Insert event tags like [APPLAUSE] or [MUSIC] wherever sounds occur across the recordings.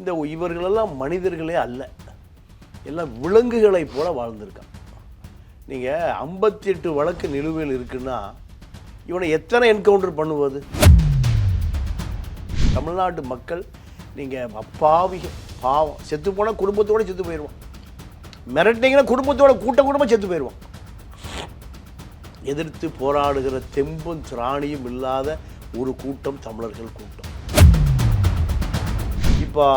இந்த இவர்களெல்லாம் மனிதர்களே அல்ல. எல்லாம் விலங்குகளைப் போல வாழ்ந்திருக்கான். நீங்கள் ஐம்பத்தி எட்டு வழக்கு நிலுவையில் இருக்குன்னா இவனை எத்தனை என்கவுண்டர் பண்ணுவது? தமிழ்நாட்டு மக்கள் நீங்கள் அப்பாவிக பாவம். செத்து போனால் குடும்பத்தோட செத்து போயிடுவான் மிரட்டிங்கன்னா குடும்பத்தோட கூட்டம் கூட்டமாக செத்து போயிடுவான் எதிர்த்து போராடுகிற தெம்பும் திராணியும் இல்லாத ஒரு கூட்டம் தமிழர்கள் கூட்டம். இப்போ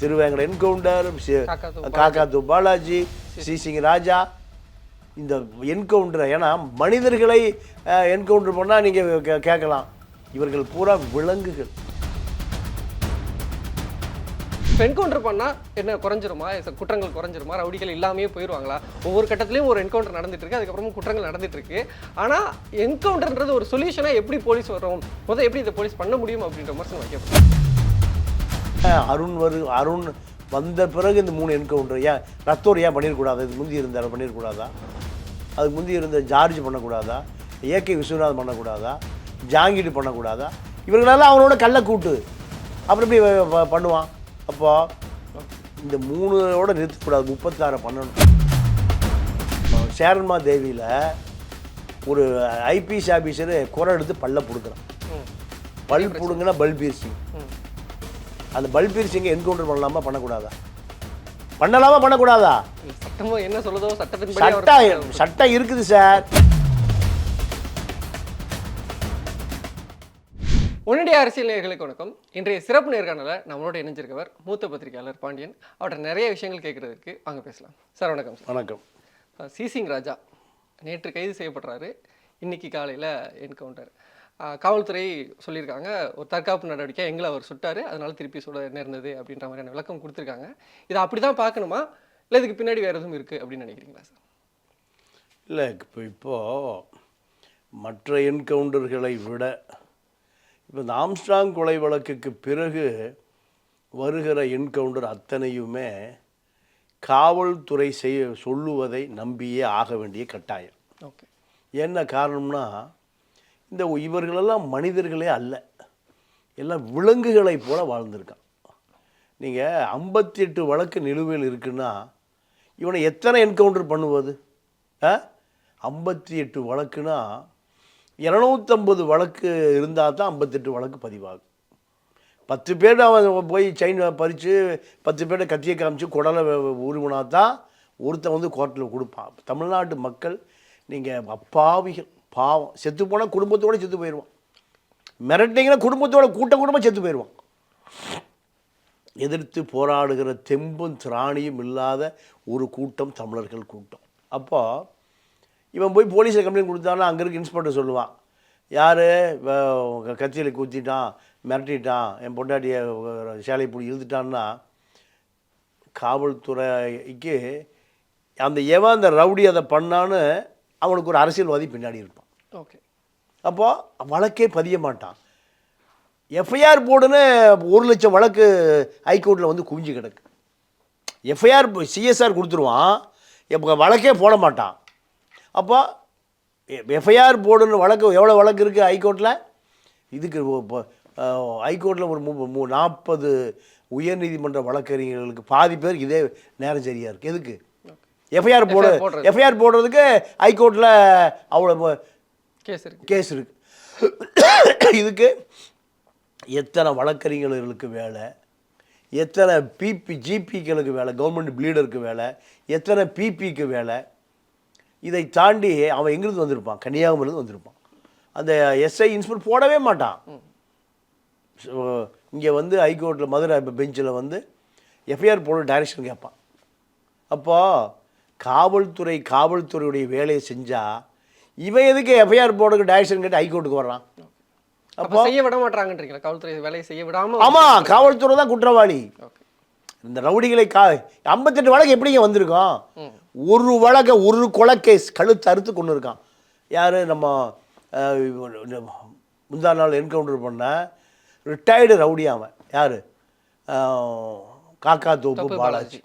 திருவேங்கட என்கவுண்டர் காக்காத்து காக்காத்து பாலாஜி ஸ்ரீசிங் ராஜா. இந்த என்கவுண்டர் ஏன்னா மனிதர்களை என்கவுண்டர் பண்ணால் நீங்கள் கேட்கலாம். இவர்கள் பூரா விலங்குகள். என்கவுண்டர் பண்ணா என்ன குறைஞ்சிருமா? குற்றங்கள் குறைஞ்சிருமா? ரவுடிகள் இல்லாமையே போயிடுவாங்களா ஒவ்வொரு கட்டத்துலயும் ஒரு என்கவுண்டர் நடந்துட்டு இருக்கு அதுக்கப்புறமும் குற்றங்கள் நடந்துட்டு இருக்கு. ஆனா என்கவுண்டர்ன்றது ஒரு சொல்யூஷனா எப்படி போலீஸ் வரும்? முதல்ல எப்படி இதை போலீஸ் பண்ண முடியும் அப்படின்ற விமர்சனம் வைக்கப்படும். அருண் வரு அருண் வந்த பிறகு இந்த மூணு என்கவுண்டர் ஏன் ரத்தோர் ஏன் பண்ணிடக்கூடாது இது முந்தி இருந்தார் பண்ணிடக்கூடாதா அதுக்கு முந்தி இருந்த ஜார்ஜ் பண்ணக்கூடாதா? ஏகே விஸ்வநாத் பண்ணக்கூடாதா? ஜாங்கிட்டு பண்ணக்கூடாதா? இவர்களெல்லாம் அவனோட கள்ள கூட்டு. அப்புறம் எப்படி பண்ணுவான்? அப்போ இந்த மூணோட நிறுத்தக்கூடாது முப்பத்தாறு பண்ணணும். சேரன்மா தேவியில் ஒரு ஐபிஎஸ் ஆஃபீஸரு குறை எடுத்து பல்ல பிடுக்குறான். பல் பிடுங்கன்னா பல் பீர்சிங் ம். அந்த பல் பீர்சிங்கை என்கவுண்டர் பண்ணலாமா? பண்ணக்கூடாதா? பண்ணலாமா பண்ணக்கூடாதா? இல்ல, சட்டமும் என்ன சொல்லுதோ சட்டத்தின்படி அவர் சட்டம் சட்டம் இருக்குது சார். உன்னுடைய அரசியல் நேயர்களுக்கு வணக்கம். இன்றைய சிறப்பு நேர்காணல நம்மளோட இணைஞ்சிருக்கவர் மூத்த பத்திரிகையாளர் பாண்டியன். அவர்கிட்ட நிறைய விஷயங்கள் கேட்கறதுக்கு வாங்க பேசலாம். சார் வணக்கம் வணக்கம். சிசிங் ராஜா நேற்று கைது செய்யப்படுறாரு. இன்னைக்கு காலையில் என்கவுண்டர் காவல்துறை சொல்லியிருக்காங்க ஒரு தற்காப்பு நடவடிக்கை எங்களை அவர் சுட்டாரு அதனால திருப்பி சுட நேர்ந்தது அப்படின்ற மாதிரியான விளக்கம் கொடுத்துருக்காங்க. இதை அப்படி தான் பார்க்கணுமா? இல்லை இதுக்கு பின்னாடி வேறு எதுவும் இருக்குது அப்படின்னு நினைக்கிறீங்களா சார்? இல்லை இப்போ இப்போது மற்ற என்கவுண்டர்களை விட இப்போ இந்த ஆம்ஸ்ட்ராங் கொலை வழக்குக்கு பிறகு வருகிற என்கவுண்டர் அத்தனையுமே காவல்துறை செய்ய சொல்லுவதை நம்பியே ஆக வேண்டிய கட்டாயம். ஓகே. என்ன காரணம்னா இந்த இவர்களெல்லாம் மனிதர்களே அல்ல. எல்லாம் விலங்குகளைப் போல வாழ்ந்திருக்கான். நீங்கள் ஐம்பத்தி எட்டு வழக்கு நிலுவையில் இருக்குன்னா இவனை எத்தனை என்கவுண்டர் பண்ணுவது? ஆ? ஐம்பத்தி எட்டு வழக்குனா இரநூத்தம்பது வழக்கு இருந்தால் தான் ஐம்பத்தெட்டு வழக்கு பதிவாகும். பத்து பேர் அவன் போய் செயின் பறித்து பத்து பேர்ட்ட கத்தியை காமிச்சு குடலை உருவினா தான் ஒருத்தன் வந்து கோர்ட்டில் கொடுப்பான். தமிழ்நாட்டு மக்கள் நீங்கள் அப்பாவிகள். பாவம் செத்து போனால் குடும்பத்தோட செத்து போயிடுவான் மிரட்டிங்கன்னா குடும்பத்தோட கூட்டம் கூட்டமாக செத்து போயிடுவான் எதிர்த்து போராடுகிற தெம்பும் திராணியும் இல்லாத ஒரு கூட்டம் தமிழர்கள் கூட்டம். அப்போ இவன் போய் போலீஸில் கம்ப்ளைண்ட் கொடுத்தானா அங்கே இருக்க இன்ஸ்பெக்டர் சொல்லுவான் யார்? கத்தியில் குத்திட்டான் மிரட்டிட்டான் என் பொண்டாட்டியை சேலை பிடி இழுத்துட்டான்னா காவல்துறைக்கு அந்த எவன் அந்த ரவுடி அதை பண்ணான்னு அவனுக்கு ஒரு அரசியல்வாதி பின்னாடி இருப்பான். ஓகே அப்போ வழக்கே பதிய மாட்டான். எஃப்ஐஆர் போர்டுன்னு ஒரு லட்சம் வழக்கு ஹைகோர்ட்டில் வந்து குவிஞ்சு கிடக்கு. எஃப்ஐஆர் சிஎஸ்ஆர் கொடுத்துருவான். இப்போ வழக்கே போட மாட்டான். அப்போ எஃப்ஐஆர் போர்டுன்னு வழக்கு எவ்வளோ வழக்கு இருக்குது ஹைகோர்ட்டில் இதுக்கு ஹைகோர்ட்டில் ஒரு மு- நாற்பது உயர்நீதிமன்ற வழக்கறிஞர்களுக்கு பாதி பேர் இதே நேரம் சரியாக இருக்குது எதுக்கு? எஃப்ஐஆர் போடு. எஃப்ஐஆர் போடுறதுக்கு ஹைகோர்ட்டில் அவ்வளோ கேஸ் இருக்கு. கேஸ் இருக்கு. இதுக்கு எத்தனை வழக்கறிஞர்களுக்கு வேலை? எத்தனை பிபி ஜிபிக்களுக்கு வேலை? கவர்மெண்ட் ப்ளீடருக்கு வேலை? எத்தனை பிபிக்கு வேலை? இதை தாண்டி அவன் எங்கிருந்து வந்திருப்பான்? கன்னியாகுமரியிருந்து வந்திருப்பான். அந்த எஸ்ஐ இன்ஸ்பெக்டர் போடவே மாட்டான். இங்கே வந்து ஹைகோர்ட்டில் மதுரை பெஞ்சில் வந்து எஃப்ஐஆர் போட டைரக்ஷன் கேட்பான். அப்போ காவல்துறை காவல்துறையுடைய வேலையை செஞ்சால் இவன் எதுக்கு எஃப்ஐஆர் போர்டுக்கு டைரக்ஷன் கேட்டு ஹைகோர்ட்டுக்கு வர்றான்? அப்போ செய்ய விட மாட்டாங்கன்றீங்களா காவல்துறை வேலையை செய்ய விடாம ஆமாம் காவல்துறை தான் குற்றவாளி. இந்த ரவுடிகளை கா ஐம்பத்தெட்டு வழக்கு எப்படிங்க வந்திருக்கோம். ஒரு வழக்கை ஒரு கொலை கேஸ் கழுத்து அறுத்து கொண்டு இருக்கான். யார்? நம்ம முந்தா நாள் என்கவுண்டர் பண்ண ரிட்டையர்டு ரவுடி அவன். யார்? காக்கா தோப்பு பாலாஜி.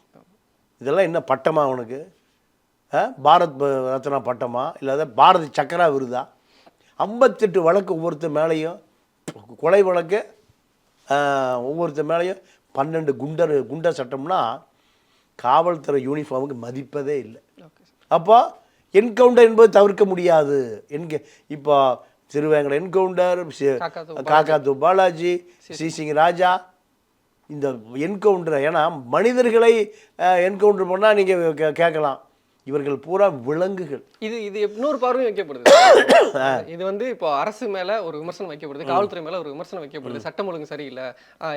இதெல்லாம் என்ன பட்டமா அவனுக்கு? பாரத் ரத்னா பட்டமா இல்லாத பாரதி சக்கரா விருதா? ஐம்பத்தெட்டு வழக்கு ஒவ்வொருத்தர் மேலேயும் கொலை வழக்கு ஒவ்வொருத்தர் மேலேயும் பன்னெண்டு குண்டர் குண்டர் சட்டம்னா காவல்துறை யூனிஃபார்முக்கு மதிப்பதே இல்லை. அப்போ என்கவுண்டர் என்பது தவிர்க்க முடியாது. என்க இப்போ திருவேங்கட என்கவுண்டர் காக்காத்து பாலாஜி. ஸ்ரீசிங் ராஜா இந்த என்கவுண்டர் ஏன்னா மனிதர்களை என்கவுண்டர் பண்ணால் நீங்கள் கேட்கலாம். இவர்கள் பூரா விலங்குகள். இது இது இன்னொரு பார்வையும் வைக்கப்படுது. [COUGHS] இது வந்து இப்போ அரசு மேல ஒரு விமர்சனம் வைக்கப்படுது காவல்துறை மேல ஒரு விமர்சனம் வைக்கப்படுது சட்டம் ஒழுங்கு சரியில்லை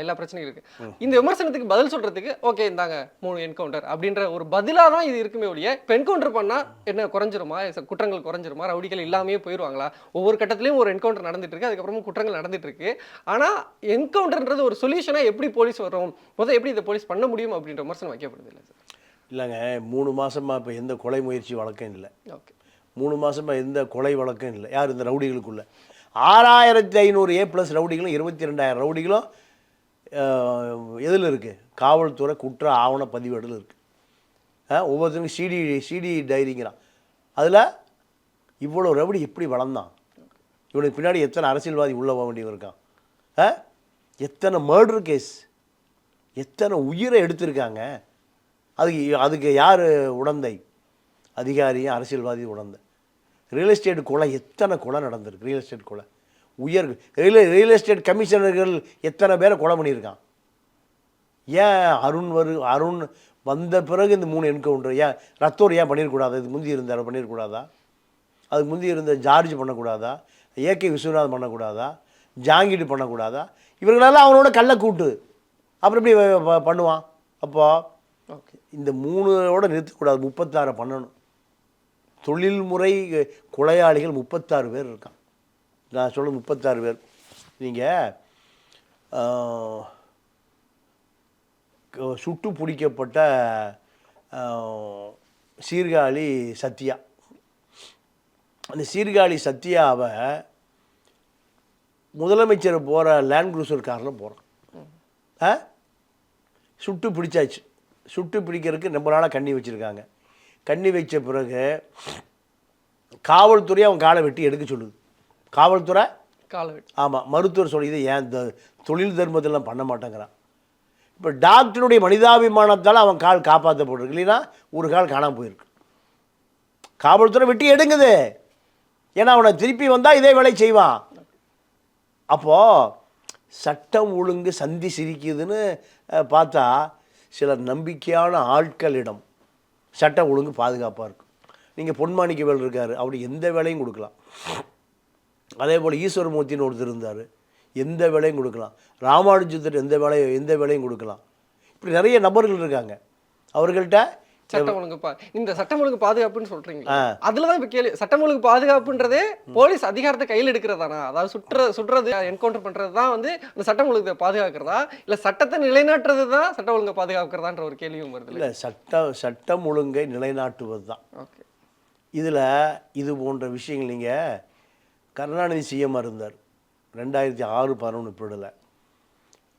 எல்லா பிரச்சனையும் இருக்கு. இந்த விமர்சனத்துக்கு பதில் சொல்றதுக்கு ஓகே இந்தாங்க மூணு என்கவுண்டர் அப்படின்ற ஒரு பதிலா தான் இது இருக்குமே ஒழிய இப்போ என்கவுண்டர் பண்ணா என்ன குறைஞ்சிருமா? குற்றங்கள் குறைஞ்சிருமா? ரவுடிகள் இல்லாமையே போயிருவாங்களா? ஒவ்வொரு கட்டத்திலயும் ஒரு என்கவுண்டர் நடந்துட்டு இருக்கு அதுக்கப்புறமா குற்றங்கள் நடந்துட்டு இருக்கு. ஆனா என்கவுண்டர்ன்றது ஒரு சொல்யூஷனா எப்படி போலீஸ் வரும்? முதல்ல எப்படி இதை போலீஸ் பண்ண முடியும் அப்படின்ற விமர்சனம் வைக்கப்படுது இல்லை சார் இல்லைங்க மூணு மாசமா இப்போ எந்த கொலை முயற்சி வழக்கம் இல்லை. ஓகே. மூணு மாசமா எந்த கொலை வழக்கம் இல்லை. யார் இந்த ரவுடிகளுக்குள்ள? ஆறாயிரத்தி ஐநூறு ஏ ப்ளஸ் ரவுடிகளும் இருபத்தி ரெண்டாயிரம் ரவுடிகளும் எதில் இருக்குது காவல்துறை குற்ற ஆவண பதிவேடில் இருக்குது ஒவ்வொருத்தருக்கும் சிடி சிடி டைரிங்கிறான். அதில் இவ்வளோ ரவுடி எப்படி வளர்ந்தான்? இவனுக்கு பின்னாடி எத்தனை அரசியல்வாதி உள்ள போக வேண்டியவன் இருக்கான்? எத்தனை மர்டர் கேஸ் எத்தனை உயிரை எடுத்திருக்காங்க? அதுக்கு அதுக்கு யார் உடந்தை? அதிகாரியும் அரசியல்வாதி உடந்தை. ரியல் எஸ்டேட் கொலை எத்தனை கொலை நடந்திருக்கு? ரியல் எஸ்டேட் கொலை. உயர் ரியல் ரியல் எஸ்டேட் கமிஷனர்கள் எத்தனை பேரை கொலை பண்ணியிருக்கான்? ஏன் அருண் வரு அருண் வந்த பிறகு இந்த மூணு என்கவுண்டர் ஏன் ரத்தோர் ஏன் பண்ணிடக்கூடாது இது முந்தி இருந்தார் பண்ணிடக்கூடாதா அதுக்கு முந்தி இருந்த ஜார்ஜ் பண்ணக்கூடாதா? ஏகே விஸ்வநாத் பண்ணக்கூடாதா? ஜாங்கிடு பண்ணக்கூடாதா? இவர்களெல்லாம் அவனோட கள்ள கூட்டு அப்புறம் எப்படி பண்ணுவான்? அப்போது இந்த மூணோட நிறுத்தக்கூடாது முப்பத்தாறு பண்ணணும். தொழில்முறை கொலையாளிகள் முப்பத்தாறு பேர் இருக்கான் நான் சொல்ல முப்பத்தாறு பேர். நீங்கள் சுட்டு பிடிக்கப்பட்ட சீர்காழி சத்யா. அந்த சீர்காழி சத்யாவை முதலமைச்சர் போகிற லேண்ட் குரூசர் காரில் போகிறான் ஆ? சுட்டு பிடிச்சாச்சு. சுட்டு பிடிக்கிறதுக்கு ரொம்ப நாளாக கண்ணி வச்சுருக்காங்க. கண்ணி வச்ச பிறகு காவல்துறை அவன் காலை வெட்டி எடுக்க சொல்லுது. காவல்துறை? காலவெட்டு ஆமாம் மருத்துவர் சொல்லி இதை ஏன் இந்த தொழில் தர்மத்திலாம் பண்ண மாட்டேங்கிறான். இப்போ டாக்டருடைய மனிதாபிமானத்தால் அவன் கால் காப்பாற்றப்பட்டிருக்கு இல்லைன்னா ஒரு கால் காணாமல் போயிருக்கு. காவல்துறை வெட்டி எடுங்குது. ஏன்னா அவனை திருப்பி வந்தால் இதே வேலை செய்வான். அப்போது சட்டம் ஒழுங்கு சந்தி சிரிக்குதுன்னு பார்த்தா சில நம்பிக்கையான ஆட்களிடம் சட்டம் ஒழுங்கு பாதுகாப்பாக இருக்கும். நீங்கள் பொன்மாணிக்கவேல் இருக்கார் அப்படி எந்த வேலையும் கொடுக்கலாம். அதே போல் ஈஸ்வரமூர்த்தின்னு ஒருத்தர் இருந்தார் எந்த வேலையும் கொடுக்கலாம். ராமானுஜத்தர் எந்த வேலையும் எந்த வேலையும் கொடுக்கலாம். இப்படி நிறைய நபர்கள் இருக்காங்க. அவர்கள்ட்ட சட்டம் ஒழுங்கு இந்த சட்டம் ஒழுங்கு பாதுகாப்புன்னு சொல்றீங்க. அதுலதான் இப்ப கேள்வி சட்டம் ஒழுங்கு பாதுகாப்புன்றதே போலீஸ் அதிகாரத்தை கையில் எடுக்கிறதானா? அதாவது சுற்ற சுடுறது என்கவுண்டர் பண்றது தான் வந்து அந்த சட்டம் ஒழுங்கை பாதுகாக்கிறதா? இல்ல சட்டத்தை நிலைநாட்டுறது தான் சட்டம் ஒழுங்கை பாதுகாக்கிறதான்ற ஒரு கேள்வியும் வருது இல்லை சட்டம் சட்டம் ஒழுங்கை நிலைநாட்டுவது தான் ஓகே. இதில் இது போன்ற விஷயங்கள் நீங்கள் கருணாநிதி சிஎம் இருந்தார். ரெண்டாயிரத்தி ஆறு பதினொன்று பிடல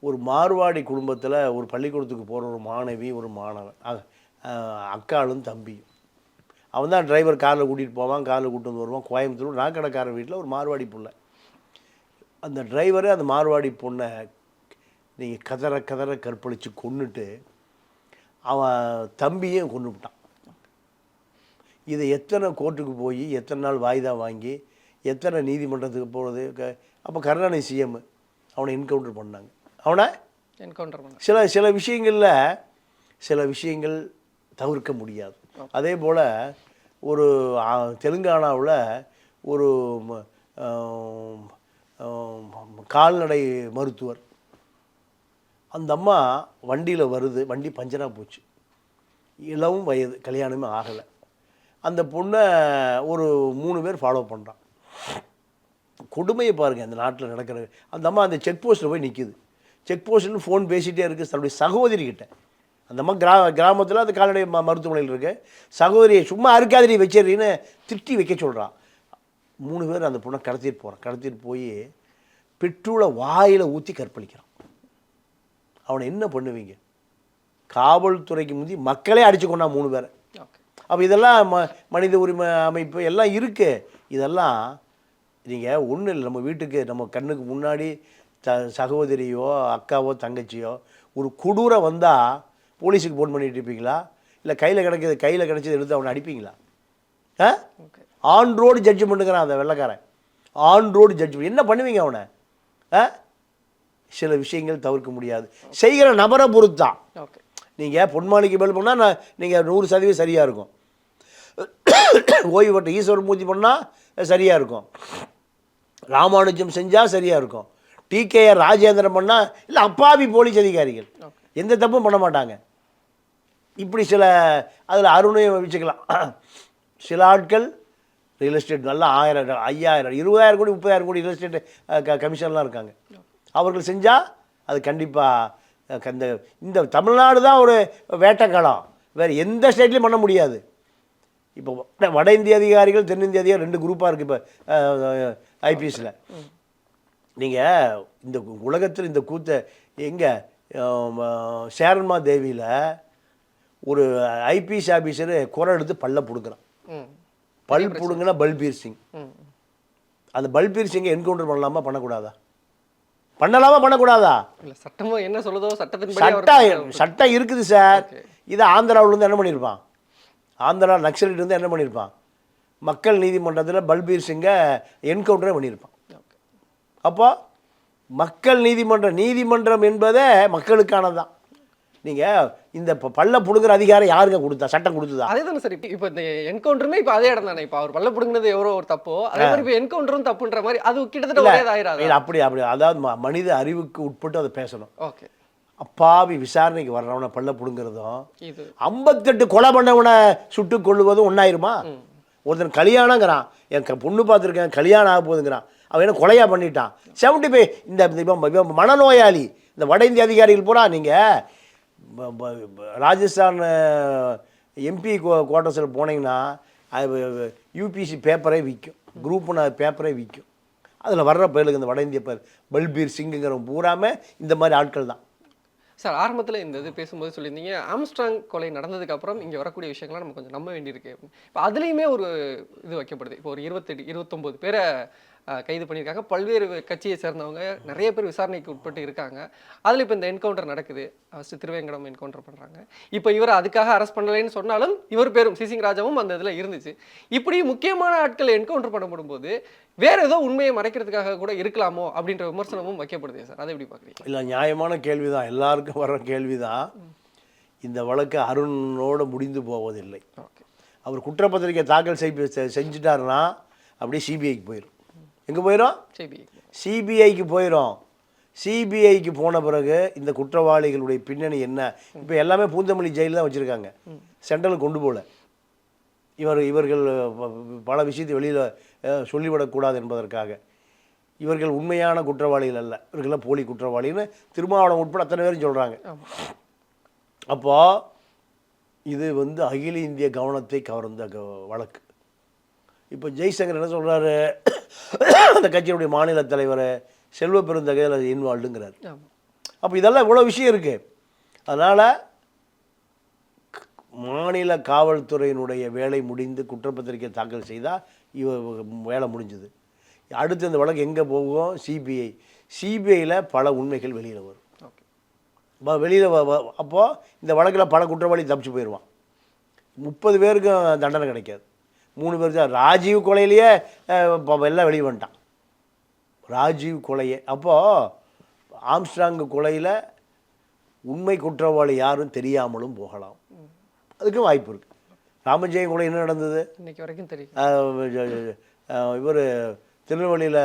ஒரு மார்வாடி குடும்பத்தில் ஒரு பள்ளிக்கூடத்துக்கு போகிற ஒரு மாணவி ஒரு மாணவன். அஹ் அக்காளும் தம்பியும். அவன் தான் டிரைவர் காரில் கூட்டிகிட்டு போவான் காரில் கூட்டு வந்து வருவான். கோயம்புத்தூர் நாக்கடைக்காரன் வீட்டில் ஒரு மார்வாடி புள்ள அந்த டிரைவரே அந்த மார்வாடி பொண்ணை நீங்கள் கதற கதற கற்பழித்து கொன்னுட்டு அவன் தம்பியும் கொண்டு விட்டான். இதை எத்தனை கோர்ட்டுக்கு போய் எத்தனை நாள் வாய்தா வாங்கி எத்தனை நீதிமன்றத்துக்கு போகிறது க அப்போ கருணாநிதி சிஎம் அவனை என்கவுண்டர் பண்ணாங்க. அவனை? என்கவுண்டர் பண்ண சில சில விஷயங்களில் சில விஷயங்கள் தவிர்க்க முடியாது. அதே போல் ஒரு தெலுங்கானாவில் ஒரு கால்நடை மருத்துவர். அந்த அம்மா வண்டியில் வருது வண்டி பஞ்சராக போச்சு. இளம் வயது கல்யாணமே ஆகலை. அந்த பொண்ணை ஒரு மூணு பேர் ஃபாலோ பண்ணுறான் கொடுமையை பாருங்கள் அந்த நாட்டில் நடக்கிறது அந்த அம்மா அந்த செக் போஸ்ட்டில் போய் நிற்கிது செக் போஸ்ட்னு ஃபோன் பேசிகிட்டே இருக்குது தன்னுடைய சகோதரி கிட்ட. அந்த அம்மா கிரா கிராமத்தில் அந்த கால்நடை ம மருத்துவமனையில் இருக்கு. சகோதரியை சும்மா அறுக்காதிரி வச்சிடுறீன்னு திட்டி வைக்க சொல்கிறான் மூணு பேர் அந்த பொண்ணை கடத்திட்டு போகிறான் கடத்திட்டு போய் பெட்ரோலை வாயில் ஊற்றி கற்பழிக்கிறான். அவனை என்ன பண்ணுவீங்க? காவல்துறைக்கு முந்தி மக்களே அடிச்சு கொண்டா மூணு பேரை. அப்போ இதெல்லாம் ம மனித உரிமை அமைப்பு எல்லாம் இருக்குது இதெல்லாம் நீங்கள் ஒன்றும் இல்லை. நம்ம வீட்டுக்கு நம்ம கண்ணுக்கு முன்னாடி த சகோதரியோ அக்காவோ தங்கச்சியோ ஒரு கொடூரம் வந்தால் போலீஸுக்கு ஃபோன் பண்ணிட்டு இருப்பீங்களா? இல்லை கையில் கிடைக்கிறது கையில் கிடைச்சது எடுத்து அவனை அடிப்பீங்களா? ஆ? ஆன் ரோடு ஜட்ஜ்மெண்ட்டுங்கிறான் அந்த வெள்ளைக்காரன். ஆன் ரோடு ஜட்ஜ்மெண்ட் என்ன பண்ணுவீங்க அவனை? ஆ? சில விஷயங்கள் தவிர்க்க முடியாது. செய்கிற நபரை பொறுத்தான் நீங்கள் பொன்மாணிக்கு மேல் பண்ணால் நான் நீங்கள் நூறு சதவீதம் சரியாக இருக்கும். ஓய்வு பெற்ற ஈஸ்வரன் மூர்த்தி பண்ணால் சரியாக இருக்கும். ராமானுஜம் செஞ்சால் சரியாக இருக்கும். டிகேஆர் ராஜேந்திரன் பண்ணால் இல்லை அப்பாவி போலீஸ் அதிகாரிகள். எந்த தப்பும் பண்ண மாட்டாங்க. இப்படி சில அதில் அருணையும் வச்சுக்கலாம் [CLEARS THROAT] சில ஆட்கள் ரியல் எஸ்டேட் நல்லா ஆயிரம் ஐயாயிரம் இருபதாயிரம் கோடி முப்பதாயிரம் கோடி ரியல் எஸ்டேட் க கமிஷன்லாம் இருக்காங்க. அவர்கள் செஞ்சால் அது கண்டிப்பாக இந்த இந்த தமிழ்நாடு தான் ஒரு வேட்டைக்காலம். வேறு எந்த ஸ்டேட்லேயும் பண்ண முடியாது. இப்போ வட இந்திய அதிகாரிகள் தென்னிந்திய அதிகாரி ரெண்டு குரூப்பாக இருக்குது இப்போ ஐபிஎஸில் நீங்கள் இந்த உலகத்தில் இந்த கூத்தை எங்கே சேரன்மா தேவியில் ஒரு ஐபிஎஸ் ஆஃபீஸரு குரல் எடுத்து பல்ல பிடுங்குறான். பல் பிடுங்கினா பல்பீர் சிங். அந்த பல்பீர் சிங்கை என்கவுண்டர் பண்ணலாமா? பண்ணக்கூடாதா? பண்ணலாமா? பண்ணக்கூடாதா? இல்லை சட்டமும் என்ன சொல்லுதோ சட்டத்தின்படி அவர் சட்டம் சட்டம் இருக்குது சார். இதை ஆந்திராவுல இருந்து என்ன பண்ணியிருப்பான்? ஆந்திரா நக்சலைட் இருந்து என்ன பண்ணியிருப்பான்? மக்கள் நீதிமன்றத்தில் பல்பீர் சிங்கை என்கவுண்டரே பண்ணியிருப்பான். அப்போ மக்கள் நீதிமன்றம் நீதிமன்றம் என்பதே மக்களுக்கானது தான் நீங்கள் இந்த ப- பல்ல புடுங்குற அதிகாரம் யாருங்க கொடுத்தா சட்டம் கொடுத்ததா? அதே தானே சார் இப்போ இந்த என்கவுண்டருமே இப்போ அதே இடம் தானே. இப்போ அவர் பல்ல பிடுங்கினது எவரோ ஒரு தப்போ அதே மாதிரி இப்போ என்கவுண்டரும் தப்புன்ற மாதிரி அது கிட்டத்தட்ட ஒரே இல்ல, அப்படி அப்படி. அதாவது மனித அறிவுக்கு உட்பட்டு அதை பேசணும். ஓகே. அப்பாவி விசாரணைக்கு வர்றவனை பல்ல புடுங்கிறதும் ஐம்பத்தெட்டு கொலை பண்ணவனை சுட்டு கொள்ளுவதும் ஒன்றாயிருமா ஒருத்தன் கல்யாணங்கிறான். என் பொண்ணு பார்த்துருக்கேன் கல்யாணம் ஆக போகுதுங்கிறான். அவன் என்ன கொலையா பண்ணிட்டான்? செவன்டி ஃபைவ் இந்த மனநோயாளி இந்த வட இந்திய அதிகாரிகள் பூரா நீங்கள் ராஜஸ்தான் எம்பி குவார்ட்டர்ஸில் போனீங்கன்னா யூபிசி பேப்பரே விற்கும் குரூப் பேப்பரே விற்கும் அதில் வர்ற பயலுக்கு இந்த வட இந்திய பேர் பல்பீர் சிங்குங்கிறவன் பூராமே இந்த மாதிரி ஆட்கள் தான். சார் ஆரம்பத்தில் இந்த இது பேசும்போது சொல்லியிருந்தீங்க ஆம்ஸ்ட்ராங் கொலை நடந்ததுக்கப்புறம் இங்கே வரக்கூடிய விஷயங்கள்லாம் நம்ம கொஞ்சம் நம்ப வேண்டியிருக்கு. இப்போ அதுலேயுமே ஒரு இது வைக்கப்படுது. இப்போ ஒரு இருபத்தெட்டு இருபத்தொம்போது பேரை கைது பண்ணியிருக்காங்க. பல்வேறு கட்சியை சேர்ந்தவங்க நிறைய பேர் விசாரணைக்கு உட்பட்டு இருக்காங்க. அதில் இப்போ இந்த என்கவுண்டர் நடக்குது. ஃபஸ்ட்டு திருவேங்கடம் என்கவுண்டர் பண்ணுறாங்க இப்போ இவர் அதுக்காக அரெஸ்ட் பண்ணலைன்னு சொன்னாலும் இவர் பேரும் சிசிங் ராஜாவும் அந்த இதில் இருந்துச்சு. இப்படி முக்கியமான ஆட்களை என்கவுண்டர் பண்ணப்படும் போது வேற ஏதோ உண்மையை மறைக்கிறதுக்காக கூட இருக்கலாமோ அப்படின்ற விமர்சனமும் வைக்கப்படுது சார். அதை எப்படி பார்க்குறீங்க இல்லை நியாயமான கேள்வி தான் எல்லாருக்கும் வர்ற கேள்வி தான் இந்த வழக்கு அருணோடு முடிந்து போவதில்லை. ஓகே. அவர் குற்றப்பத்திரிக்கை தாக்கல் செய் செஞ்சுட்டாருன்னா அப்படியே சிபிஐக்கு போயிடும் எங்கே போயிடும் சிபிஐக்கு போயிடும் சிபிஐக்கு போன பிறகு இந்த குற்றவாளிகளுடைய பின்னணி என்ன? இப்போ எல்லாமே பூந்தமல்லி ஜெயிலில் தான் வச்சுருக்காங்க. சென்ட்ரலுக்கு கொண்டு போகல இவர் இவர்கள் பல விஷயத்தை வெளியில் சொல்லிவிடக்கூடாது என்பதற்காக. இவர்கள் உண்மையான குற்றவாளிகள் அல்ல. இவர்கள்லாம் போலி குற்றவாளின்னு திருமாவளம் உட்பட அத்தனை பேரும் சொல்கிறாங்க அப்போது இது வந்து அகில இந்திய கவனத்தை கவர்ந்த வழக்கு. இப்போ ஜெய்சங்கர் என்ன சொல்கிறாரு அந்த கட்சியினுடைய மாநில தலைவர் செல்வ பெருந்தகையில் இன்வால்வ்டுங்கிறார் ஆமா. அப்போ இதெல்லாம் இவ்வளோ விஷயம் இருக்குது அதனால் மாநில காவல்துறையினுடைய வேலை முடிந்து குற்றப்பத்திரிக்கை தாக்கல் செய்தால் இவ வேலை முடிஞ்சுது. அடுத்து இந்த வழக்கு எங்கே போகும்? சிபிஐ. சிபிஐயில் பல உண்மைகள் வெளியில் வரும். ஓகே. வெளியில் அப்போது இந்த வழக்கில் பல குற்றவாளி தப்பிச்சு போயிடுவான் முப்பது பேருக்கும் தண்டனை கிடைக்காது. மூணு பேர் தான். ராஜீவ் கொலையிலேயே எல்லாம் வெளியே வந்துட்டான். ராஜீவ் கொலையே. அப்போது ஆம்ஸ்ட்ராங் கொலையில் உண்மை குற்றவாளி யாரும் தெரியாமலும் போகலாம். அதுக்கும் வாய்ப்பு இருக்குது ராமஜெயம் கொலை என்ன நடந்தது? இன்னைக்கு வரைக்கும் தெரியும். இவர் திருநெல்வேலியில்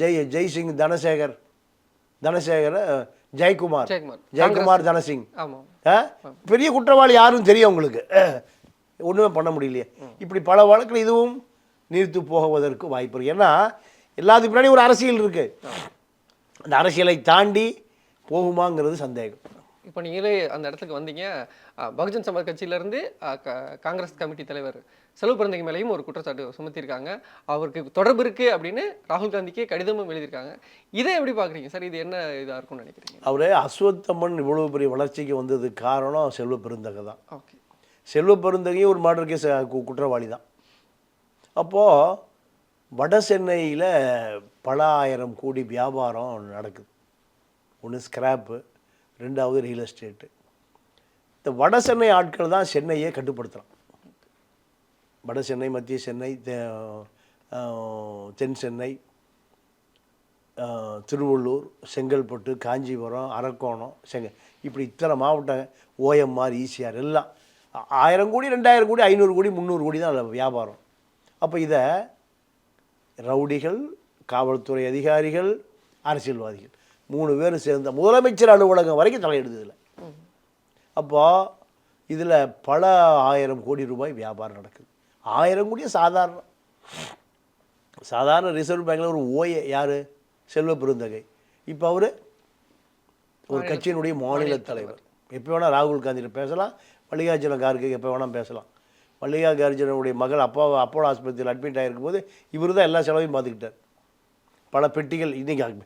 ஜெய் ஜெய்சிங் தனசேகர் தனசேகர் ஜெயக்குமார். ஜெயக்குமார். தனசிங்? பெரிய குற்றவாளி யாரும் தெரியும் உங்களுக்கு. ஒன்றுமே பண்ண முடியலையே. இப்படி பல வழக்கில் இதுவும் நீர்த்து போகுவதற்கு வாய்ப்பு இருக்கு. ஏன்னா எல்லாத்துக்கு பின்னாடி ஒரு அரசியல் இருக்கு. அந்த அரசியலை தாண்டி போகுமாங்கிறது சந்தேகம். இப்போ நீங்களே அந்த இடத்துக்கு வந்தீங்க. பகுஜன் சமாஜ் கட்சியிலேருந்து காங்கிரஸ் கமிட்டி தலைவர் செல்வ பிறந்தங்க மேலேயும் ஒரு குற்றச்சாட்டு சுமத்திருக்காங்க அவருக்கு தொடர்பு இருக்கு அப்படின்னு ராகுல் காந்திக்கு கடிதமும் எழுதியிருக்காங்க. இதை எப்படி பார்க்குறீங்க சார் இது என்ன இதாக இருக்கும்னு நினைக்கிறீங்க? அவர் அஸ்வத்தம்மன் இவ்வளவு பெரிய வளர்ச்சிக்கு வந்ததுக்கு காரணம் செல்வ பெருந்தகை தான். ஓகே. செல்வ பெருந்தகையும் ஒரு மர்டர் கேஸ் குற்றவாளி தான் அப்போது வட சென்னையில் பல ஆயிரம் கோடி வியாபாரம் நடக்குது. ஒன்று ஸ்கிராப்பு ரெண்டாவது ரியல் எஸ்டேட்டு இந்த வட சென்னை ஆட்கள் தான் சென்னையை கட்டுப்படுத்துகிறான் வட சென்னை மத்திய சென்னை தென் சென்னை திருவள்ளூர் செங்கல்பட்டு காஞ்சிபுரம் அரக்கோணம் செங்க இப்படி இத்தனை மாவட்டம் ஓஎம்ஆர் ஈசிஆர் எல்லாம் ஆயிரம் கோடி ரெண்டாயிரம் கோடி ஐநூறு கோடி முந்நூறு கோடி தான் அதில் வியாபாரம். அப்போ இதை ரவுடிகள் காவல்துறை அதிகாரிகள் அரசியல்வாதிகள் மூணு பேரும் சேர்ந்த முதலமைச்சர் அலுவலகம் வரைக்கும் தலையிடுது இதில். அப்போது இதில் பல ஆயிரம் கோடி ரூபாய் வியாபாரம் நடக்குது. ஆயிரம் கோடி சாதாரண சாதாரண ரிசர்வ் பேங்கில் ஒரு ஓஏ யார்? செல்வ பெருந்தகை. இப்போ அவர் ஒரு கட்சியினுடைய மாநில தலைவர். எப்போ வேணால் ராகுல் காந்திகிட்ட பேசலாம். மல்லிகார்ஜுன கார்கே எப்போ வேணால் பேசலாம். மல்லிகார்ஜுனுடைய மகள் அப்பா அப்போலோ ஆஸ்பத்திரியில் அட்மிட் ஆகிருக்கும் போது இவர் தான் எல்லா செலவையும் பார்த்துக்கிட்டார். பல பெட்டிகள் இன்றைக்கி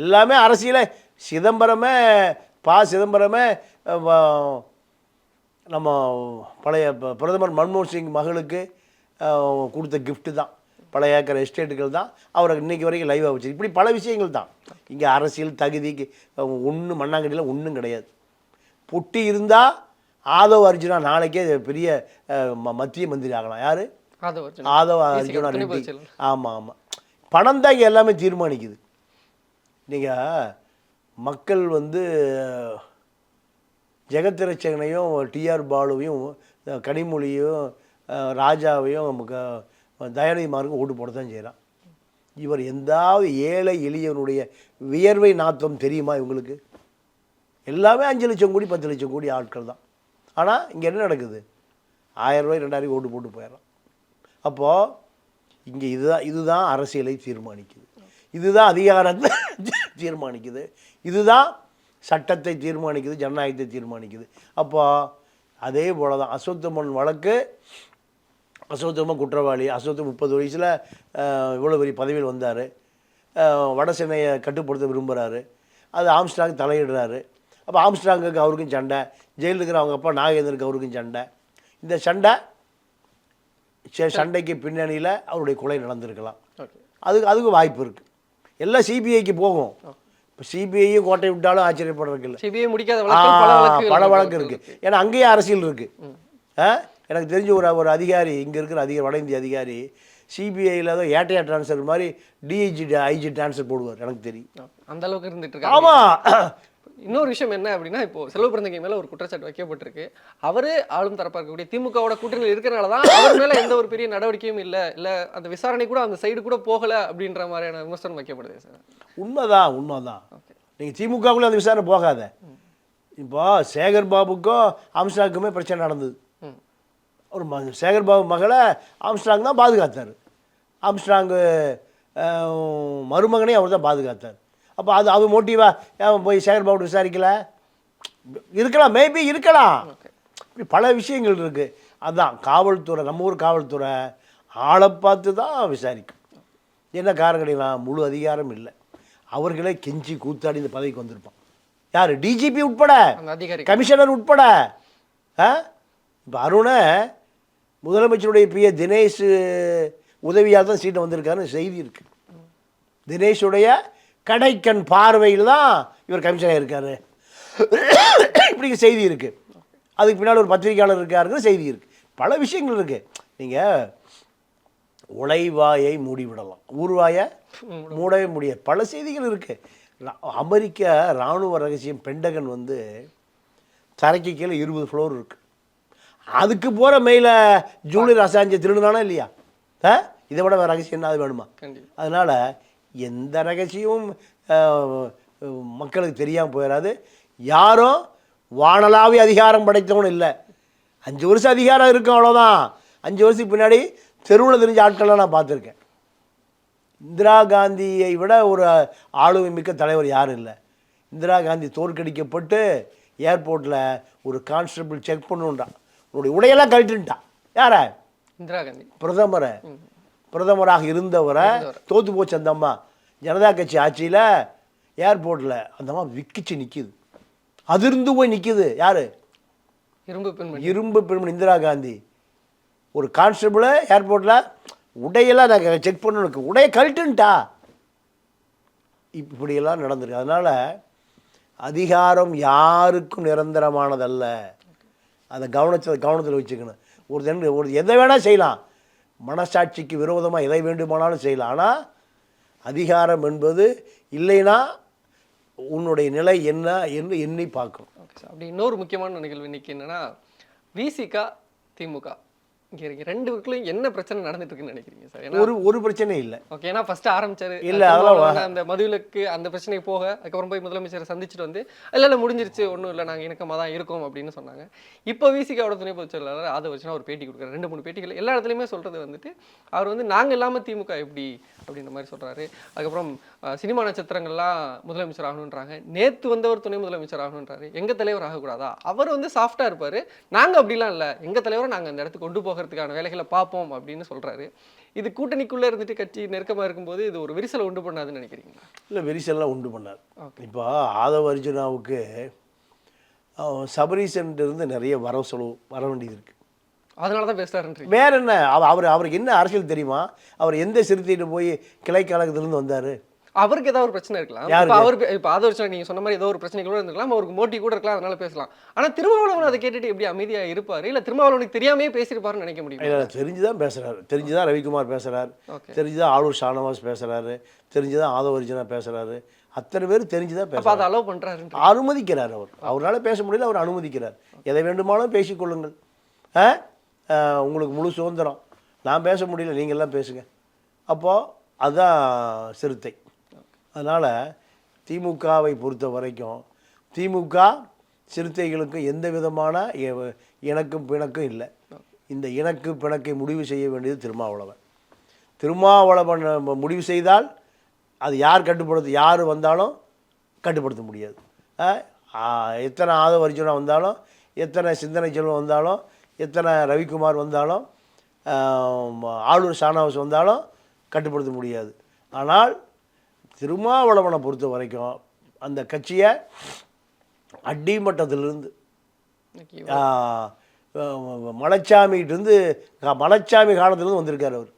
எல்லாமே அரசியலே. சிதம்பரமே பா சிதம்பரமே நம்ம பழைய ப- பிரதமர் மன்மோகன் சிங் மகளுக்கு கொடுத்த கிஃப்ட்டு தான். பல ஏக்கர் எஸ்டேட்டுகள் தான். அவரை இன்றைக்கி வரைக்கும் லைவாக வச்சு இப்படி பல விஷயங்கள் தான். இங்கே அரசியல் தகுதிக்கு ஒன்றும் மண்ணாங்கடியில் ஒன்றும் கிடையாது. பொட்டி இருந்தால் ஆதவ அர்ஜுனா நாளைக்கே பெரிய மத்திய மந்திரி ஆகலாம். யார்? ஆதவ அர்ஜுன். ரெட்டி. ஆமாம் ஆமாம் பணம் தான் எல்லாமே தீர்மானிக்குது. நீங்கள் மக்கள் வந்து ஜெகத்திரச்சகனையும் டிஆர் பாலுவையும் கனிமொழியும் ராஜாவையும் நமக்கு தயாநிதி மார்க்கும் ஓட்டு போட தான் செய்கிறான் இவர் எந்தாவது ஏழை எளியவனுடைய வியர்வை நாத்தம் தெரியுமா இவங்களுக்கு? எல்லாமே அஞ்சு லட்சம் கோடி பத்து லட்சம் கோடி ஆட்கள் தான். ஆனால் இங்கே என்ன நடக்குது? ஆயிரம் ரூபாய் ரெண்டாயிரம் ஓட்டு போட்டு போயிடறான். அப்போது இங்கே இதுதான் இதுதான் அரசியலை தீர்மானிக்குது. இதுதான் அதிகாரத்தை [LAUGHS] தீர்மானிக்குது. இதுதான் சட்டத்தை தீர்மானிக்குது ஜனநாயகத்தை தீர்மானிக்குது. அப்போ அதே போல தான் அசோத்தமன் வழக்கு அசோத்தமன் குற்றவாளி அசோத்தம் முப்பது வயசில் இவ்வளோ பெரிய பதவியில் வந்தார். வட சென்னையை கட்டுப்படுத்த விரும்புகிறாரு அது ஆம்ஸ்டாங் தலையிடுறாரு. அப்போ ஆம்ஸ்டாங்குக்கு அவருக்கும் சண்டை. ஜெயிலில் இருக்கிற அவங்க அப்பா நாகேந்திரனுக்கு அவருக்கும் சண்டை. இந்த சண்டை சண்டைக்கு பின்னணியில் அவருடைய கொலை நடந்திருக்கலாம். அதுக்கு அதுக்கு வாய்ப்பு இருக்குது எல்லாம் சிபிஐக்கு போகும். இப்போ சிபிஐயும் கோட்டை விட்டாலும் ஆச்சரியப்படுறதுக்கு இல்லை சிபிஐ முடிக்காத பல வழக்கு பல வழக்கு இருக்கு. ஏன்னா அங்கேயும் அரசியல் இருக்கு. ஆ? எனக்கு தெரிஞ்ச ஒரு ஒரு அதிகாரி இங்கே இருக்கிற அதிகாரி வட இந்திய அதிகாரி சிபிஐயில் ஏதோ ஏட்டையா ட்ரான்ஸ்ஃபர் மாதிரி டிஐஜி ஐஜி ட்ரான்ஸ்ஃபர் போடுவார் எனக்கு தெரியும். அந்த அளவுக்கு இருந்துட்டு ஆமாம் இன்னொரு விஷயம் என்ன அப்படின்னா இப்போ செல்வ பிறந்தகை மேல ஒரு குற்றச்சாட்டு வைக்கப்பட்டிருக்கு. அவரு ஆளும் தரப்பா இருக்கக்கூடிய திமுகவோட கூட்டணியில் இருக்கிறனால தான் அவர் மேல எந்த ஒரு பெரிய நடவடிக்கையும் இல்ல இல்ல அந்த விசாரணை கூட அந்த சைடு கூட போகல அப்படின்ற மாதிரியான விமர்சனம் வைக்கப்படுது சார். உண்மைதான் உண்மைதான். நீங்கள் திமுகவுக்குள்ளே அந்த விசாரணை போகாத. இப்போ சேகர் பாபுக்கும் ஆம்ஸ்டாக்குமே பிரச்சனை நடந்தது. ஒரு ம சேகர் பாபு மகளை ஆம்ஸ்டாங் தான் பாதுகாத்தார். ஆம்ஸ்டாங்கு மருமகனையும் அவர் தான் பாதுகாத்தார். அப்போ அது அது மோட்டிவா ஏன் போய் சேகர் பாபு விசாரிக்கல? இருக்கலாம் மேபி இருக்கலாம். இப்படி பல விஷயங்கள் இருக்குது அதான் காவல்துறை நம்ம ஊர் காவல்துறை ஆளை பார்த்து தான் விசாரிக்கும். என்ன காரணம் கேட்டீங்கன்னா முழு அதிகாரம் இல்லை. அவர்களே கெஞ்சி கூத்தாடி இந்த பதவிக்கு வந்திருப்பான். யார்? டிஜிபி உட்பட? கமிஷனர் உட்பட? இப்போ அருணை முதலமைச்சருடைய பிய தினேஷ் உதவியாக தான் சீட்டை வந்திருக்காருன்னு செய்தி இருக்கு. தினேஷுடைய கடைக்கண் பார்வையில் தான் இவர் கமிஷனர் இருக்காரு. இப்படி செய்தி இருக்கு. அதுக்கு பின்னால் ஒரு பத்திரிகையாளர் இருக்காருன்னு செய்தி இருக்கு. பல விஷயங்கள் இருக்கு. நீங்கள் உழைவாயை மூடிவிடலாம். ஊர்வாயை மூடவே முடியாது. பல செய்திகள் இருக்கு. ரா- அமெரிக்க இராணுவ ரகசியம் பெண்டகன் வந்து தரைக்கு கீழே இருபது ஃப்ளோர் இருக்கு. அதுக்கு போகிற மெயில ஜூலியர் அசாஞ்சை திருடுனானா இல்லையா? ஆ? இதை விட வேறு ரகசியம் என்ன? அது வேணுமா? அதனால் எந்த ரகசியமும் மக்களுக்கு தெரியாமல் போயிடாது யாரும் வானளாவி அதிகாரம் படைத்தவனும் இல்லை. அஞ்சு வருஷம் அதிகாரம் இருக்கும் அவ்வளோதான் அஞ்சு வருஷத்துக்கு பின்னாடி தெருவில் தெரிஞ்ச ஆட்கள்லாம் நான் பார்த்துருக்கேன். இந்திரா காந்தியை விட ஒரு ஆளுமை மிக்க தலைவர் யாரும் இல்லை. இந்திரா காந்தி தோற்கடிக்கப்பட்டு ஏர்போர்ட்டில் ஒரு கான்ஸ்டபிள் செக் பண்ணுன்றான். உன்னுடைய உடையெல்லாம் கழட்டுன்ட்டான். யார? இந்திரா காந்தி. பிரதமரை. பிரதமராக இருந்தவரை தோத்து போச்சு அந்த அம்மா. ஜனதா கட்சி ஆட்சியில் ஏர்போர்ட்டில் அந்த அம்மா விக்கிச்சு நிற்கிது அதிர்ந்து போய் நிற்கிது யார்? இரும்பு பெண்மணி. இரும்பு பெண்மணி இந்திரா காந்தி. ஒரு கான்ஸ்டபிள் ஏர்போர்ட்டில் உடையெல்லாம் நான் செக் பண்ணணும். உடைய கழட்டுன்ட்டா. இப்படியெல்லாம் நடந்திருக்கு. அதனால் அதிகாரம் யாருக்கும் நிரந்தரமானதல்ல. அதை கவனத்தை கவனத்தில் வச்சுக்கணும். ஒரு ஒரு எதை வேணால் செய்யலாம். மனசாட்சிக்கு விரோதமாக எதை வேண்டுமானாலும் செய்யலாம். ஆனால் அதிகாரம் என்பது இல்லைன்னா உன்னுடைய நிலை என்ன என்று எண்ணி பார்க்கணும். அப்படி இன்னொரு முக்கியமான நிகழ்வு இன்னைக்கு என்னன்னா விசிகா திமுக. இங்க இருக்கு. ரெண்டு பேருக்குள்ளும் என்ன பிரச்சனை நடந்துட்டு இருக்குன்னு நினைக்கிறீங்க சார்? ஒரு ஒரு பிரச்சனையும் இல்லை. ஓகே ஏன்னா ஃபர்ஸ்ட் ஆரம்பிச்சாரு. இல்ல, அதெல்லாம் அந்த மதுவிலக்கு அந்த பிரச்சனை போக அதுக்கப்புறம் போய் முதலமைச்சரை சந்திச்சுட்டு வந்து இல்ல இல்ல முடிஞ்சிருச்சு. ஒண்ணும் இல்ல. நாங்க இணக்கமா தான் இருக்கோம் அப்படின்னு சொன்னாங்க. இப்போ விசிகாவோட துணை பொதுச் செயலாளர் அதை வச்சுனா ஒரு பேட்டி கொடுக்குறாரு. ரெண்டு மூணு பேட்டிகள். எல்லா இடத்துலயுமே சொல்றது வந்துட்டு அவர் வந்து நாங்க இல்லாம திமுக எப்படி? அப்படின்ற மாதிரி சொல்றாரு. அதுக்கப்புறம் சினிமா நட்சத்திரங்கள்லாம் முதலமைச்சர் ஆகணுன்றாங்க நேத்து வந்தவர் துணை முதலமைச்சர் ஆகணுன்றாரு எங்க தலைவர் ஆகக்கூடாதா? அவர் வந்து சாஃப்டா இருப்பாரு. நாங்க அப்படிலாம் இல்ல. எங்க தலைவரை நாங்க அந்த இடத்துக்கு கொண்டு போகிறதுக்கான வேலைகளை பார்ப்போம் அப்படின்னு சொல்றாரு. இது கூட்டணிக்குள்ள இருந்துட்டு கட்சி நெருக்கமா இருக்கும்போது இது ஒரு விரிசலை உண்டு பண்ணாதுன்னு நினைக்கிறீங்களா? இல்லை விரிசல்லாம் உண்டு பண்ணார் இப்போ ஆதவ அர்ஜுனாவுக்கு சபரீசன்ட்டு இருந்து நிறைய வர செலவு வர வேண்டியது இருக்குது அதனால தான் பேசுறாருன்றீங்க. வேற என்ன? அவ- அவர் அவருக்கு என்ன அரசியல் தெரியுமா? அவர் எந்த சிறுத்தையிட்டு போய் கிளை கழகத்திலிருந்து வந்தார்? அவருக்கு ஏதாவது ஒரு பிரச்சனை இருக்கலாம்? இப்போ அவர் இப்போ அதை வச்சு நீங்க சொன்ன மாதிரி ஏதோ ஒரு பிரச்சனை கூட இருந்திருக்கலாம். அவருக்கு மோட்டி கூட இருக்கலாம் அதனால பேசலாம். ஆனா திருமாவளவன் அதை கேட்டுட்டு எப்படி அமைதியா இருப்பாரு? இல்ல திருமாவளவனுக்கு தெரியாமே பேசியிருப்பாருன்னு நினைக்க முடியும்? இல்லை தெரிஞ்சு தான் பேசுகிறாரு தெரிஞ்சு தான் ரவிக்குமார் பேசுகிறார் தெரிஞ்சு தான் ஆளூர் ஷானவாஸ் பேசுகிறாரு தெரிஞ்சு தான் ஆதவ அர்ஜுனா பேசுகிறாரு அத்தனை பேர் தெரிஞ்சு தான் அப்ப பேசுகிறார் அதை அலோவ் பண்றாருன்ற அனுமதிக்கிறார் அவர். அவரால் பேச முடியல அவர் அனுமதிக்கிறார். எதை வேண்டுமானாலும் பேசிக்கொள்ளுங்கள். ஆ? உங்களுக்கு முழு சுதந்திரம். நான் பேச முடியல நீங்க எல்லாம் பேசுங்க. அப்போது அதுதான் சிறுத்தை. அதனால் திமுகவை பொறுத்த வரைக்கும் திமுக சிறுத்தைகளுக்கு எந்த விதமான இணக்கும் பிணக்கும் இல்லை. இந்த இணக்கு பிணக்கை முடிவு செய்ய வேண்டியது திருமாவளவன். திருமாவளவன் முடிவு செய்தால் அது யார் கட்டுப்படுத்த யார் வந்தாலும் கட்டுப்படுத்த முடியாது. எத்தனை ஆதவ அர்ஜுனா வந்தாலும் எத்தனை சிந்தனை செல்வம் வந்தாலும் எத்தனை ரவிக்குமார் வந்தாலும் ஆளுநர் ஷானாவாஸ் வந்தாலும் கட்டுப்படுத்த முடியாது. ஆனால் திருமாவளவனை பொறுத்த வரைக்கும் அந்த கட்சியை அடிமட்டத்திலிருந்து மலைச்சாமிகிட்டேருந்து மலைச்சாமி காலத்துலேருந்து வந்திருக்கார் அவர்.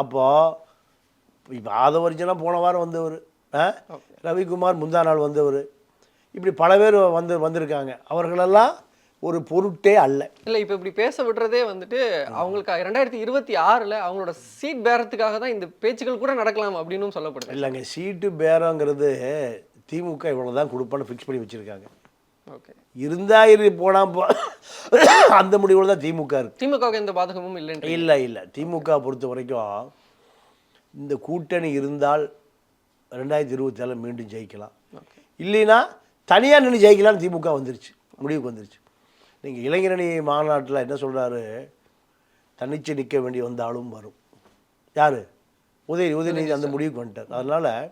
அப்போது இப்போ ஆதவர்ஜனா போன வாரம் வந்தவர். ரவிக்குமார் முந்தா நாள் வந்தவர். இப்படி பல பேர் வந்து வந்திருக்காங்க. அவர்களெல்லாம் ஒரு பொருட்டே அல்ல. இல்ல இப்ப இப்படி பேச விடுறதே வந்துட்டு அவங்களுக்கு ரெண்டாயிரத்தி இருபத்தி ஆறுல அவங்களோட சீட் பேரத்துக்காக தான் இந்த பேச்சுக்கள் கூட நடக்கலாம் அப்படின்னு சொல்லப்படுது. இல்லைங்க சீட்டு பேரங்கிறது திமுக இவ்வளோ தான் கொடுப்பான்னு ஃபிக்ஸ் பண்ணி வச்சுருக்காங்க. ஓகே. இருந்தா இரு போனால் போ. அந்த முடிவில் தான் திமுக இருக்கு. திமுகவுக்கு எந்த பாதகமும் இல்லைன்ற இல்லை இல்லை. திமுக பொறுத்த வரைக்கும் இந்த கூட்டணி இருந்தால் ரெண்டாயிரத்தி இருபத்தி மீண்டும் ஜெயிக்கலாம். இல்லைன்னா தனியாக நின்று ஜெயிக்கலாம்னு திமுக வந்துருச்சு. முடிவுக்கு வந்துருச்சு. நீங்கள் இளைஞரணி மாநாட்டில் என்ன சொல்கிறாரு தனிச்சு நிற்க வேண்டி வந்தாலும் வரும். யார்? உதய உதயநிதி அந்த முடிவுக்கு வந்துட்டார். அதனால்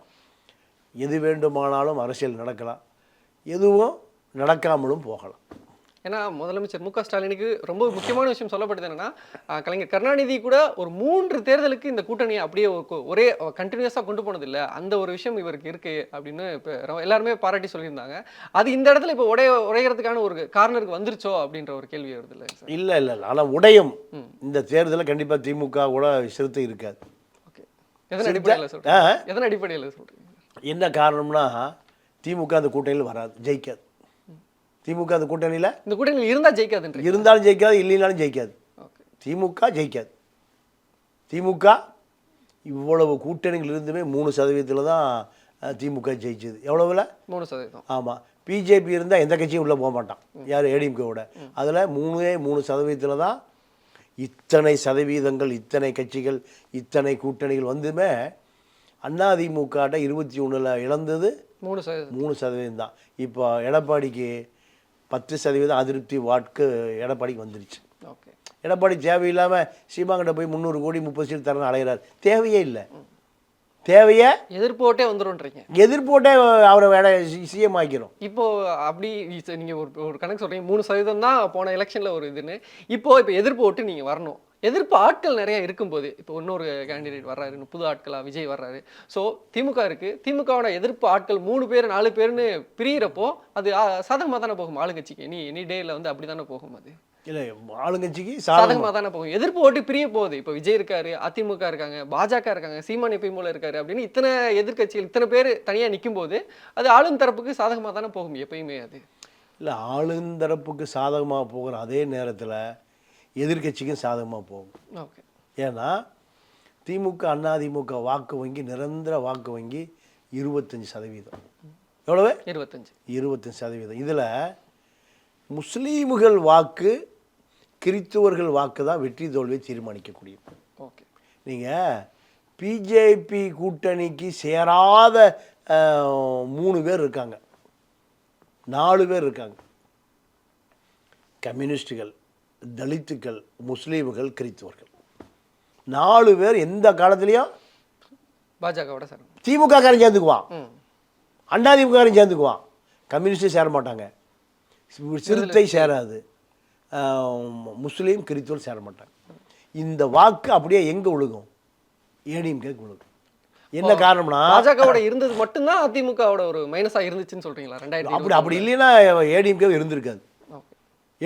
எது வேண்டுமானாலும் அரசியல் நடக்கலாம். எதுவும் நடக்காமலும் போகலாம். ஏன்னா முதலமைச்சர் மு க ஸ்டாலினுக்கு ரொம்ப முக்கியமான விஷயம் சொல்லப்படுது என்னன்னா கலைஞர் கருணாநிதி கூட ஒரு மூன்று தேர்தலுக்கு இந்த கூட்டணியை அப்படியே ஒரு கண்டினியூஸாக கொண்டு போனது இல்ல அந்த ஒரு விஷயம் இவருக்கு இருக்கு அப்படின்னு இப்போ எல்லாருமே பாராட்டி சொல்லியிருந்தாங்க. அது இந்த இடத்துல இப்போ உடைய உடையறதுக்கான ஒரு கார்னருக்கு வந்துருச்சோ அப்படின்ற ஒரு கேள்வி வருது இல்லை இல்லை இல்லை இல்லை. ஆனால் உடையும். இந்த தேர்தலில் கண்டிப்பாக திமுக கூட சிறுத்தை இருக்காது. ஓகே. எதன் அடிப்படையில்? சொல்றீங்க? எதன் அடிப்படையில் சொல்றீங்க? என்ன காரணம்னா திமுக அந்த கூட்டணியில் வராது ஜெயிக்காது. திமுக அந்த கூட்டணியில்? இந்த கூட்டணியில் இருந்தா ஜெயிக்காதுன்றீங்க. இருந்தாலும் ஜெயிக்காது இல்லைனாலும் ஜெயிக்காது. திமுக ஜெயிக்காது. திமுக இவ்வளவு கூட்டணிகள் இருந்துமே மூணு சதவீதத்தில் தான் திமுக ஜெயிச்சது. எவ்வளவுல மூணு சதவீதம். ஆமாம் பிஜேபி இருந்தால் எந்த கட்சியும் உள்ளே போக மாட்டான். யார்? ஏடிஎம்கேவோட. அதில் மூணே மூணு சதவீதத்தில் தான் இத்தனை சதவீதங்கள் இத்தனை கட்சிகள் இத்தனை கூட்டணிகள் வந்துமே அதிமுகட்ட இருபத்தி ஒன்றில் இழந்தது மூணு சதவீதம். மூணு சதவீதம் தான். இப்போ எடப்பாடிக்கு பத்து சதவீதம் அதிருப்தி வாட்க்கு எடப்பாடிக்கு வந்துருச்சு. ஓகே. எடப்பாடி தேவையில்லாமல் சீமாங்கிட்ட போய் முந்நூறு கோடி முப்பது சீட் தரணும் அலைகிறார் தேவையே இல்லை. தேவையே எதிர்ப்போட்டே வந்துரும்ன்றீங்க எதிர்ப்போட்டே அவரை வேட சிஎம் ஆக்கிறோம் இப்போ அப்படி இ- நீங்க ஒரு ஒரு கணக்கு சொல்றீங்க. மூணு சதவீதம் தான் போன எலெக்ஷன்ல ஒரு இதுன்னு. இப்போ இப்போ எதிர்ப்பு ஓட்டு நீங்க வரணும். எதிர்ப்பு ஆட்கள் நிறைய இருக்கும்போது இப்போ இன்னொரு கேண்டிடேட் வர்றாரு புது ஆட்களா விஜய் வர்றாரு. ஸோ திமுக இருக்கு. திமுகவோட எதிர்ப்பு ஆட்கள் மூணு பேர் நாலு பேர்னு பிரியறப்போ அது சாதகமாக தானே போகும் ஆளுங்கட்சிக்கு? நீ எனி டேல வந்து அப்படி தானே போகும் அது? இல்லை ஆளுங்கட்சிக்கு சாதகமாக தானே போகும். எதிர்ப்பு ஓட்டு பிரிய போகுது. இப்போ விஜய் இருக்காரு அதிமுக இருக்காங்க பாஜக இருக்காங்க சீமான் எப்பயும் போல இருக்காரு அப்படின்னு இத்தனை எதிர்க்கட்சிகள் இத்தனை பேர் தனியாக நிற்கும் போது அது ஆளும் தரப்புக்கு சாதகமாக தானே போகும் எப்பயுமே அது? இல்லை ஆளுந்தரப்புக்கு சாதகமாக போகிற அதே நேரத்தில் எதிர்க்கட்சிக்கும் சாதகமாக போகும். ஓகே. ஏன்னா திமுக அதிமுக வாக்கு வங்கி நிரந்தர வாக்கு வங்கி இருபத்தஞ்சி சதவீதம். எவ்வளவு? இருபத்தஞ்சு. இருபத்தஞ்சி சதவீதம். இதில் முஸ்லீம்கள் வாக்கு கிறித்துவர்கள் வாக்கு தான் வெற்றி தோல்வியை தீர்மானிக்கக்கூடியது. ஓகே. நீங்கள் பிஜேபி கூட்டணிக்கு சேராத மூணு பேர் இருக்காங்க. நாலு பேர் இருக்காங்க. கம்யூனிஸ்டுகள் தலித்துக்கள் முஸ்லீம்கள் கிறித்துவர்கள் நாலு பேர் எந்த காலத்துலேயும் பாஜகவோட சார் திமுக காரன் சேர்ந்துக்குவான். ம். அதிமுக காரன் சேர்ந்துக்குவான். கம்யூனிஸ்டே சேர மாட்டாங்க. சிறுத்தை சேராது. முஸ்லீம் கிறித்துவர் சேர மாட்டாங்க. இந்த வாக்கு அப்படியே எங்கே விழுகும் ஏடிஎம்கேக்கு விழுகும் என்ன காரணம்னா பாஜகவோட இருந்தது மட்டும்தான் அதிமுகவோட ஒரு மைனஸா இருந்துச்சுன்னு சொல்றீங்களா? ரெண்டாயிரத்தி அப்படி அப்படி இல்லைன்னா ஏடிஎம்கே இருந்திருக்காது.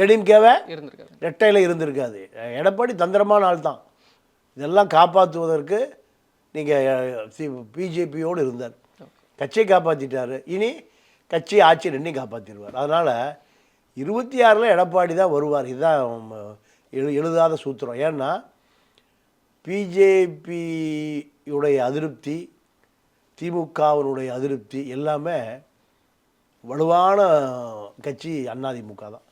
ஏடிஎம்கேவை இருந்திருக்காரு ரெட்டையில் இருந்திருக்காது. எடப்பாடி தந்திரமான ஆள் தான். இதெல்லாம் காப்பாற்றுவதற்கு நீங்கள் பிஜேபியோடு இருந்தார். கட்சியை காப்பாற்றிட்டாரு இனி கட்சி ஆட்சி ரெண்டையும் காப்பாற்றிடுவார் அதனால் இருபத்தி ஆறில் எடப்பாடி தான் வருவார். இதுதான் எழு எழுதாத சூத்திரம். ஏன்னா பிஜேபியுடைய அதிருப்தி திமுகவினுடைய அதிருப்தி எல்லாமே வலுவான கட்சி அதிமுக தான்.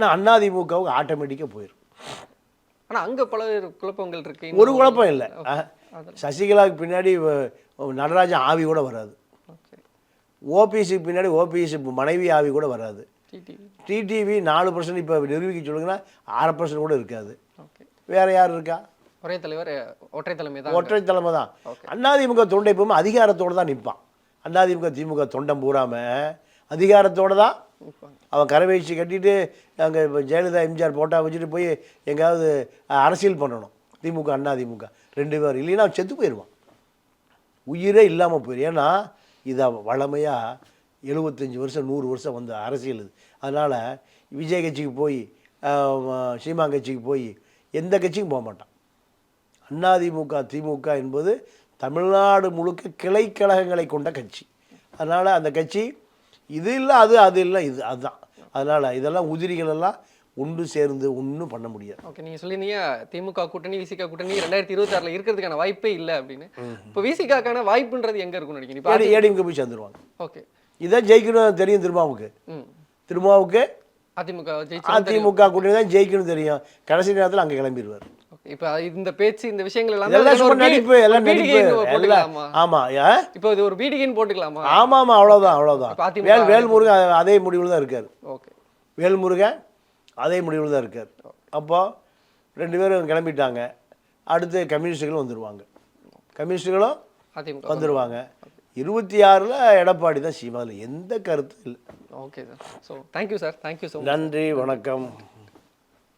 நான் அதிமுகவுக்கு ஆட்டோமேட்டிக்காக போயிடும் ஆனா அங்க பல குழப்பங்கள் இருக்கு. ஒரு குழப்பம் இல்லை. சசிகலாவுக்கு பின்னாடி நடராஜன் ஆவி கூட வராது. ஓபிஎஸ்சிக்கு பின்னாடி ஓபிஎஸ் மனைவி ஆவி கூட வராது. டிடிவி நாலு பர்சன்ட் இப்போ நிரூபிக்க சொல்லுங்கன்னா ஆறு பர்சன்ட் கூட இருக்காது. வேற யார் இருக்கா? ஒரே தலைவர் ஒற்றை தலைமை தான். ஒற்றை தலைமை தான். அதிமுக தொண்டை எப்பவுமே அதிகாரத்தோடு தான் நிற்பான் அதிமுக திமுக தொண்டம் பூராம அதிகாரத்தோடு தான். அவன் கரை வேஷ்டி கட்டிட்டு அங்கே இப்போ ஜெயலலிதா எம்ஜிஆர் போட்டா வச்சுட்டு போய் எங்கேயாவது அரசியல் பண்ணணும். திமுக அண்ணா திமுக. ரெண்டு பேர் இல்லைன்னா அவன் செத்து போயிடுவான். உயிரே இல்லாமல் போயிடும் ஏன்னா இதை வளமையாக எழுபத்தஞ்சி வருஷம் நூறு வருஷம் வந்த அரசியல் இது. அதனால் விஜய் கட்சிக்கு போய் சீமா கட்சிக்கு போய் எந்த கட்சிக்கும் போக மாட்டான். அதிமுக திமுக என்பது தமிழ்நாடு முழுக்க கிளை கழகங்களை கொண்ட கட்சி. அதனால் அந்த கட்சி இது இல்லை அது அது இல்லை இது அதுதான் அதனால் இதெல்லாம் உதிரிகள் எல்லாம் ஒன்று சேர்ந்து ஒன்றும் பண்ண முடியாது. ஓகே நீங்க சொல்லிருந்தீங்க திமுக கூட்டணி விசிகா கூட்டணி ரெண்டாயிரத்தி இருபத்தி ஆறுல இருக்கிறதுக்கான வாய்ப்பே இல்லை அப்படின்னு. இப்போ விசிகாக்கான வாய்ப்புன்றது எங்க இருக்கும்னு நினைக்கிறீங்க? இப்போ ஏடி ஏடிஎம்கே போய் சேர்ந்துருவாங்க. ஓகே. இதான் ஜெயிக்கணும் தெரியும் திருமாவுக்கு. திருமாவுக்கு அதிமுக அதிமுக கூட்டணி தான் ஜெயிக்கணும் தெரியும். கடைசி நேரத்தில் அங்கே கிளம்பிடுவார் இப்போ இந்த பேச்சு இந்த விஷயங்கள் எல்லாமே நடிப்பு எல்லாம் நடிப்பு. எல்லாம் ஆமாம் ஏன் இப்போ இது ஒரு பீடிகைன்னு போட்டுக்கலாமா? அவ்வளோதான் அவ்வளோதான் இப்ப அதிமுக வேல் வேல்முருகன் அதே முடிவில் தான் இருக்கார். ஓகே. வேல்முருகன் அதே முடிவில் தான் இருக்கார். அப்போ ரெண்டு பேரும் கிளம்பிட்டாங்க. அடுத்து கம்யூனிஸ்டுகளும் வந்துடுவாங்க கம்யூனிஸ்டுகளும் வந்துடுவாங்க இருபத்தி ஆறில் எடப்பாடி தான் சீமாவில் எந்த கருத்தும் இல்லை. Okay sir. So thank you sir thank you much நன்றி வணக்கம்.